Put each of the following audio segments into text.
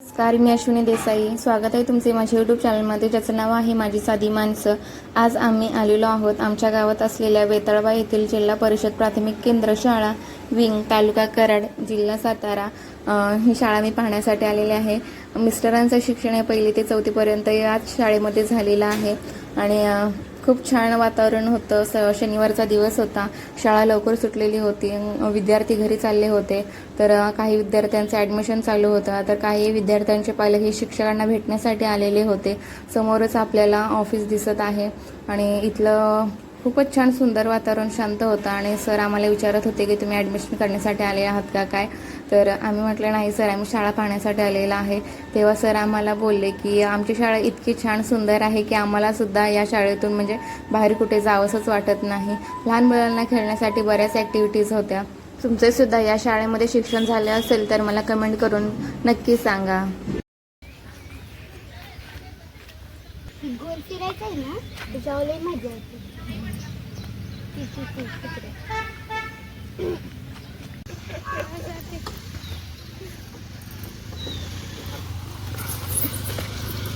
नमस्कार मी अश्विनी देसाई. स्वागत आहे तुमचे माझ्या यूट्यूब चॅनलमध्ये ज्याचं नाव आहे माझी साधी माणसं. आज आम्ही आलेलो आहोत आमच्या गावात असलेल्या वेताळबा येथील जिल्हा परिषद प्राथमिक केंद्र शाळा विंग तालुका कराड जिल्हा सातारा. ही शाळा मी पाहण्यासाठी आलेली आहे. मिस्टरांचं शिक्षण हे पहिली ते चौथीपर्यंत याच शाळेमध्ये झालेलं आहे. आणि खूप छान वातावरण होतं. स शनिवारचा दिवस होता. शाळा लवकर सुटलेली होती. विद्यार्थी घरी चालले होते. तर काही विद्यार्थ्यांचं ॲडमिशन चालू होतं. तर काही विद्यार्थ्यांचे पालक हे शिक्षकांना भेटण्यासाठी आलेले होते. समोरच आपल्याला ऑफिस दिसत आहे. आणि इथलं खूपच छान सुंदर वातावरण शांत होतं. आणि सर आम्हाला विचारत होते की तुम्ही ॲडमिशन करण्यासाठी आले आहात का? काय? तर आम्ही म्हटलं नाही सर आम्ही शाळा पाहण्यासाठी आलेला आहे. तेव्हा सर आम्हाला बोलले की आमची शाळा इतकी छान सुंदर आहे की आम्हालासुद्धा या शाळेतून म्हणजे बाहेर कुठे जावंसंच वाटत नाही. लहान मुलांना खेळण्यासाठी बऱ्याच ॲक्टिव्हिटीज होत्या. तुमचे सुद्धा या शाळेमध्ये शिक्षण झाले असेल तर मला कमेंट करून नक्की सांगा. गोल फिरायचं आहे ना? त्याच्यावर मजा येते ती, ती, ती, तिकडे. दिसेल. दादी, तुम्ही बसत्या. आता बसली बघ. येतंय?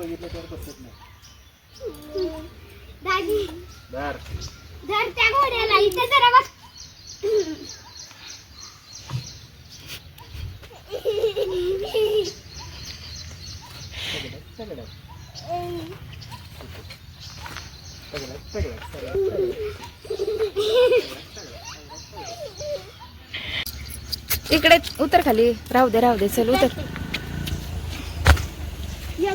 उड्या बसला. दादी धर. त्या घोड्याला. इथे जरा बस. इकडे उतर खाली. राहू दे राहू दे. चल उतर. या